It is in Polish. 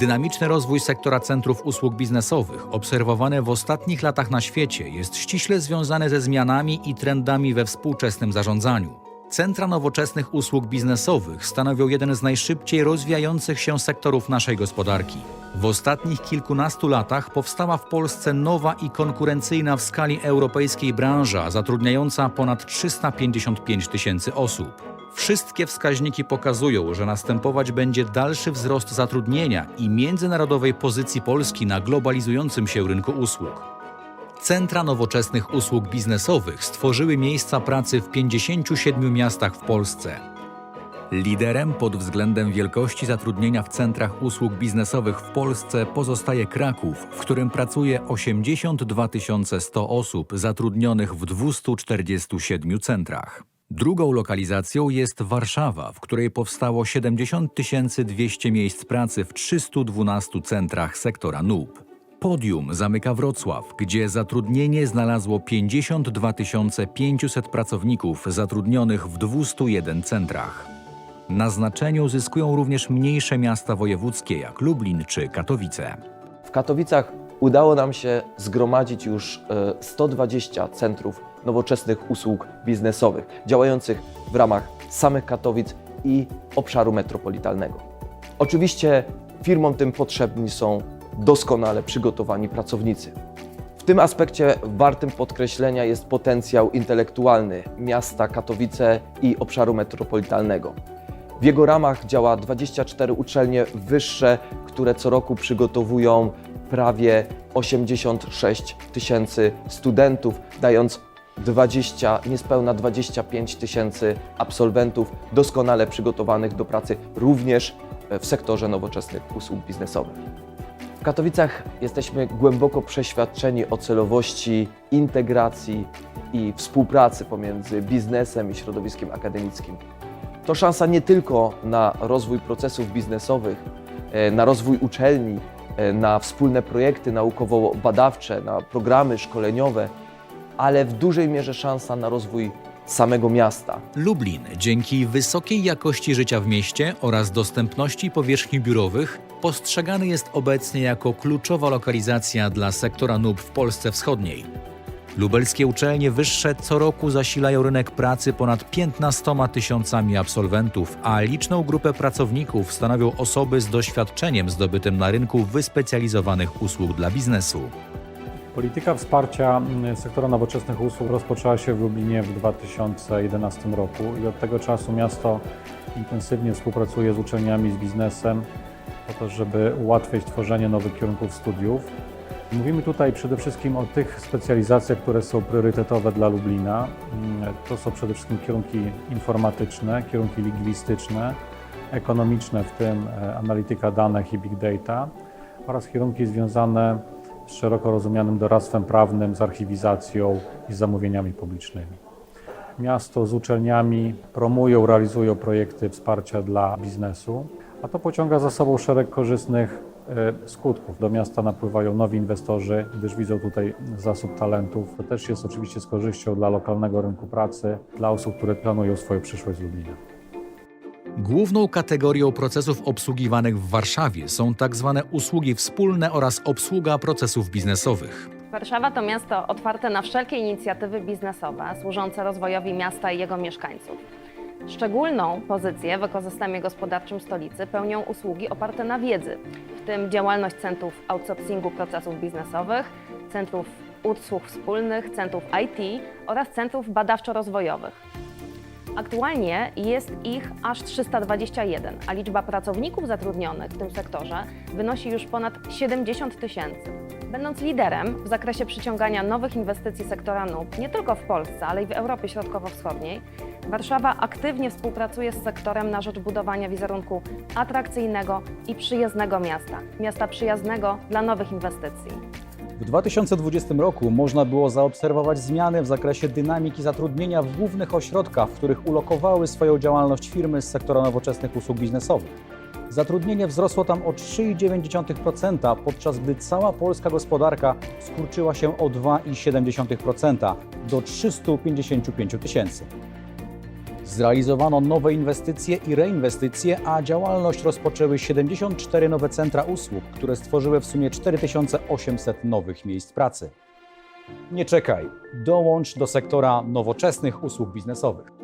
Dynamiczny rozwój sektora centrów usług biznesowych, obserwowany w ostatnich latach na świecie, jest ściśle związany ze zmianami i trendami we współczesnym zarządzaniu. Centra nowoczesnych usług biznesowych stanowią jeden z najszybciej rozwijających się sektorów naszej gospodarki. W ostatnich kilkunastu latach powstała w Polsce nowa i konkurencyjna w skali europejskiej branża zatrudniająca ponad 355 tysięcy osób. Wszystkie wskaźniki pokazują, że następować będzie dalszy wzrost zatrudnienia i międzynarodowej pozycji Polski na globalizującym się rynku usług. Centra nowoczesnych usług biznesowych stworzyły miejsca pracy w 57 miastach w Polsce. Liderem pod względem wielkości zatrudnienia w centrach usług biznesowych w Polsce pozostaje Kraków, w którym pracuje 82 100 osób zatrudnionych w 247 centrach. Drugą lokalizacją jest Warszawa, w której powstało 70 200 miejsc pracy w 312 centrach sektora NUP. Podium zamyka Wrocław, gdzie zatrudnienie znalazło 52 500 pracowników zatrudnionych w 201 centrach. Na znaczeniu zyskują również mniejsze miasta wojewódzkie jak Lublin czy Katowice. W Katowicach udało nam się zgromadzić już e, 120 centrów nowoczesnych usług biznesowych, działających w ramach samych Katowic i obszaru metropolitalnego. Oczywiście firmom tym potrzebni są doskonale przygotowani pracownicy. W tym aspekcie wartym podkreślenia jest potencjał intelektualny miasta Katowice i obszaru metropolitalnego. W jego ramach działa 24 uczelnie wyższe, które co roku przygotowują prawie 86 tysięcy studentów, dając 20, niespełna 25 tysięcy absolwentów doskonale przygotowanych do pracy również w sektorze nowoczesnych usług biznesowych. W Katowicach jesteśmy głęboko przeświadczeni o celowości integracji i współpracy pomiędzy biznesem i środowiskiem akademickim. To szansa nie tylko na rozwój procesów biznesowych, e, na rozwój uczelni, na wspólne projekty naukowo-badawcze, na programy szkoleniowe, ale w dużej mierze szansa na rozwój samego miasta. Lublin dzięki wysokiej jakości życia w mieście oraz dostępności powierzchni biurowych postrzegany jest obecnie jako kluczowa lokalizacja dla sektora NUB w Polsce Wschodniej. Lubelskie uczelnie wyższe co roku zasilają rynek pracy ponad 15 tysiącami absolwentów, a liczną grupę pracowników stanowią osoby z doświadczeniem zdobytym na rynku wyspecjalizowanych usług dla biznesu. Polityka wsparcia mm, sektora nowoczesnych usług rozpoczęła się w Lublinie w 2011 roku i od tego czasu miasto intensywnie współpracuje z uczelniami, z biznesem po to, żeby ułatwić tworzenie nowych kierunków studiów. Mówimy tutaj przede wszystkim o tych specjalizacjach, które są priorytetowe dla Lublina. Mm, To są przede wszystkim kierunki informatyczne, kierunki lingwistyczne, ekonomiczne, w tym e, analityka danych i big data oraz kierunki związane z szeroko rozumianym doradztwem prawnym, z archiwizacją i z zamówieniami publicznymi. Miasto z uczelniami promują, realizują projekty wsparcia dla biznesu, a to pociąga za sobą szereg korzystnych skutków. Do miasta napływają nowi inwestorzy, gdyż widzą tutaj zasób talentów. To też jest oczywiście z korzyścią dla lokalnego rynku pracy, dla osób, które planują swoją przyszłość w Lublinie. Główną kategorią procesów obsługiwanych w Warszawie są tak zwane usługi wspólne oraz obsługa procesów biznesowych. Warszawa to miasto otwarte na wszelkie inicjatywy biznesowe służące rozwojowi miasta i jego mieszkańców. Szczególną pozycję w ekosystemie gospodarczym stolicy pełnią usługi oparte na wiedzy, w tym działalność centrów outsourcingu procesów biznesowych, centrów usług wspólnych, centrów IT oraz centrów badawczo-rozwojowych. Aktualnie jest ich aż 321, a liczba pracowników zatrudnionych w tym sektorze wynosi już ponad 70 tysięcy. Będąc liderem w zakresie przyciągania nowych inwestycji sektora NUP nie tylko w Polsce, ale i w Europie Środkowo-Wschodniej, Warszawa aktywnie współpracuje z sektorem na rzecz budowania wizerunku atrakcyjnego i przyjaznego miasta. Miasta przyjaznego dla nowych inwestycji. W 2020 roku można było zaobserwować zmiany w zakresie dynamiki zatrudnienia w głównych ośrodkach, w których ulokowały swoją działalność firmy z sektora nowoczesnych usług biznesowych. Zatrudnienie wzrosło tam o 3,9%, podczas gdy cała polska gospodarka skurczyła się o 2,7% do 355 tysięcy. Zrealizowano nowe inwestycje i reinwestycje, a działalność rozpoczęły 74 nowe centra usług, które stworzyły w sumie 4800 nowych miejsc pracy. Nie czekaj, dołącz do sektora nowoczesnych usług biznesowych.